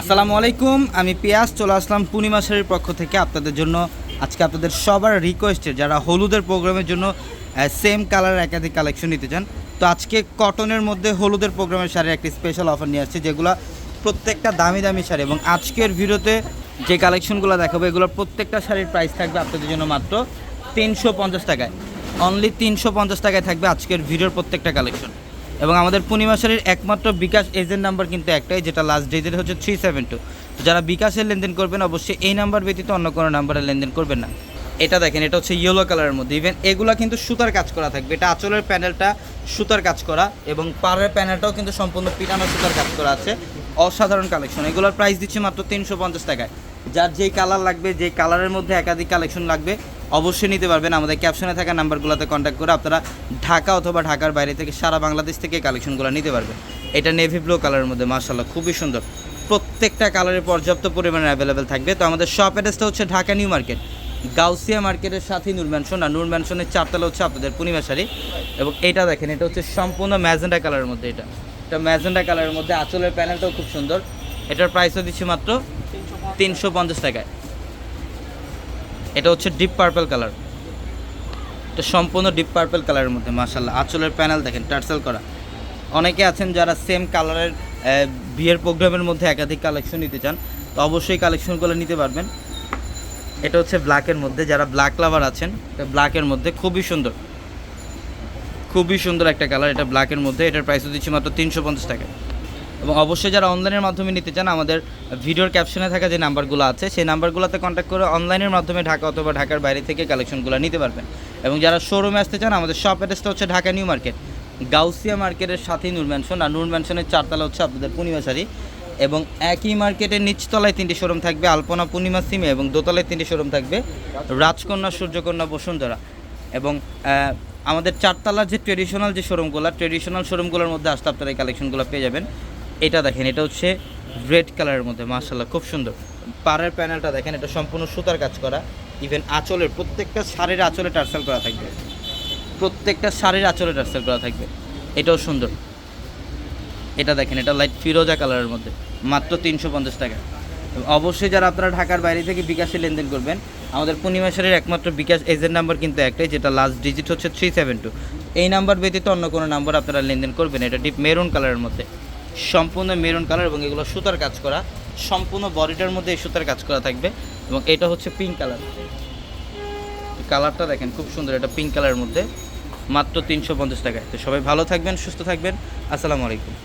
আসসালামু আলাইকুম, আমি পিয়াস, চলে আসলাম পূর্ণিমা শাড়ির পক্ষ থেকে আপনাদের জন্য। আজকে আপনাদের সবার রিকোয়েস্টের যারা হলুদের প্রোগ্রামের জন্য সেম কালার একাধিক কালেকশন নিতে চান, তো আজকে কটনের মধ্যে হলুদের প্রোগ্রামের শাড়ির একটি স্পেশাল অফার নিয়ে আসছে, যেগুলো প্রত্যেকটা দামি দামি শাড়ি এবং আজকের ভিডিওতে যে কালেকশনগুলো দেখাবো, এগুলোর প্রত্যেকটা শাড়ির প্রাইস থাকবে আপনাদের জন্য মাত্র তিনশো পঞ্চাশ টাকায়। অনলি তিনশো পঞ্চাশ টাকায় থাকবে আজকের ভিডিওর প্রত্যেকটা কালেকশন এবং আমাদের পূর্ণিমা শাড়ির একমাত্র বিকাশ এজেন্ট নাম্বার কিন্তু একটাই, যেটা লাস্ট ডেটের হচ্ছে থ্রি সেভেন টু যারা বিকাশের লেনদেন করবেন, অবশ্যই এই নাম্বার ব্যতীত অন্য কোনো নাম্বারে লেনদেন করবেন না। এটা দেখেন, এটা হচ্ছে ইয়েলো কালারের মধ্যে। ইভেন এগুলা কিন্তু সুতার কাজ করা থাকবে। এটা আঁচলের প্যানেলটা সুতার কাজ করা এবং পাড়ের প্যানেলটাও কিন্তু সম্পূর্ণ পিটানো সুতার কাজ করা আছে। অসাধারণ কালেকশন এগুলোর প্রাইস দিচ্ছে মাত্র তিনশো পঞ্চাশ টাকায়। যার যেই কালার লাগবে, যেই কালারের মধ্যে একাধিক কালেকশন লাগবে অবশ্যই নিতে পারবেন। আমাদের ক্যাপশনে থাকা নাম্বারগুলোতে কন্ট্যাক্ট করে আপনারা ঢাকা অথবা ঢাকার বাইরে থেকে সারা বাংলাদেশ থেকে কালেকশনগুলো নিতে পারবেন। এটা নেভি ব্লু কালারের মধ্যে মার্শাল্লাহ খুবই সুন্দর। প্রত্যেকটা কালারে পর্যাপ্ত পরিমাণে অ্যাভেলেবেল থাকবে। তো আমাদের শপ অ্যাড্রেসটা হচ্ছে ঢাকা নিউ মার্কেট গাউসিয়া মার্কেটের সাথেই নূর ম্যানশন আর নূর ম্যানশনের চারতলা হচ্ছে আপনাদের পূর্ণিমা শাড়ি। এবং এটা দেখেন, এটা হচ্ছে সম্পূর্ণ ম্যাজেন্ডা কালারের মধ্যে এটা। এটা ম্যাজেন্ডা কালারের মধ্যে আঁচলের প্যানেলটাও খুব সুন্দর। এটার প্রাইসও দিচ্ছি মাত্র তিনশো পঞ্চাশ টাকায়। এটা হচ্ছে ডিপ পার্পল কালার এটা সম্পূর্ণ ডিপ পার্পল কালারের মধ্যে মাশাল্লাহ আঁচলের প্যানেল দেখেন টার্সেল করা। অনেকে আছেন যারা সেম কালারের বিয়ের প্রোগ্রামের মধ্যে একাধিক কালেকশন নিতে চান, তো অবশ্যই কালেকশনগুলো নিতে পারবেন। এটা হচ্ছে ব্ল্যাকের মধ্যে, যারা ব্ল্যাক লাভার আছেন, এটা ব্ল্যাকের মধ্যে খুবই সুন্দর। খুবই সুন্দর একটা কালার এটা ব্ল্যাকের মধ্যে। এটার প্রাইসও দিচ্ছি মাত্র তিনশো পঞ্চাশ টাকা। এবং অবশ্যই যারা অনলাইনের মাধ্যমে নিতে চান, আমাদের ভিডিওর ক্যাপশনে থাকা যে নাম্বারগুলো আছে, সেই নাম্বারগুলোতে কন্ট্যাক্ট করে অনলাইনের মাধ্যমে ঢাকা অথবা ঢাকার বাইরে থেকে কালেকশনগুলো নিতে পারবেন। এবং যারা শোরুমে আসতে চান, আমাদের শপ অ্যাড্রেসটা হচ্ছে ঢাকা নিউ মার্কেট গাউসিয়া মার্কেটের সাথেই নূর ম্যানশন আর নূর ম্যানশনের চারতলা হচ্ছে আপনাদের পূর্ণিমা শাড়ি। এবং একই মার্কেটের নিচতলায় তিনটি শোরুম থাকবে, আলপনা পূর্ণিমা সিমে, এবং দোতলায় তিনটি শোরুম থাকবে রাজকন্যা, সূর্যকন্যা, বসুন্ধরা। এবং আমাদের চারতলার যে ট্রেডিশনাল যে শোরুমগুলো ট্রেডিশনাল শোরুমগুলোর মধ্যে আসতে আপনারা এই কালেকশনগুলো পেয়ে যাবেন। এটা দেখেন, এটা হচ্ছে রেড কালারের মধ্যে মার্শাল্লাহ খুব সুন্দর। পাড়ের প্যানেলটা দেখেন, এটা সম্পূর্ণ সুতার কাজ করা। ইভেন আঁচলের, প্রত্যেকটা শাড়ির আঁচলে টার্সেল করা থাকবে। প্রত্যেকটা শাড়ির আঁচলে টার্সেল করা থাকবে। এটাও সুন্দর। এটা দেখেন, এটা লাইট ফিরোজা কালারের মধ্যে, মাত্র তিনশো পঞ্চাশ টাকা। অবশ্যই যারা আপনারা ঢাকার বাইরে থেকে বিকাশে লেনদেন করবেন, আমাদের পূর্ণিমা শাড়ির একমাত্র বিকাশ এজেন্ট নাম্বার কিন্তু একটাই, যেটা লাস্ট ডিজিট হচ্ছে থ্রি সেভেন টু এই নাম্বার ব্যতীত অন্য কোনো নাম্বার আপনারা লেনদেন করবেন, এটা ডিপ মেরুন কালারের মধ্যে। সম্পূর্ণ মেরুন কালার এবং এগুলো সুতার কাজ করা। সম্পূর্ণ বডিটার মধ্যে এই সুতার কাজ করা থাকবে এবং এটা হচ্ছে পিঙ্ক কালার কালারটা দেখেন, খুব সুন্দর এটা পিঙ্ক কালারের মধ্যে। মাত্র তিনশো পঞ্চাশ টাকায়। তো সবাই ভালো থাকবেন, সুস্থ থাকবেন। আসসালামু আলাইকুম।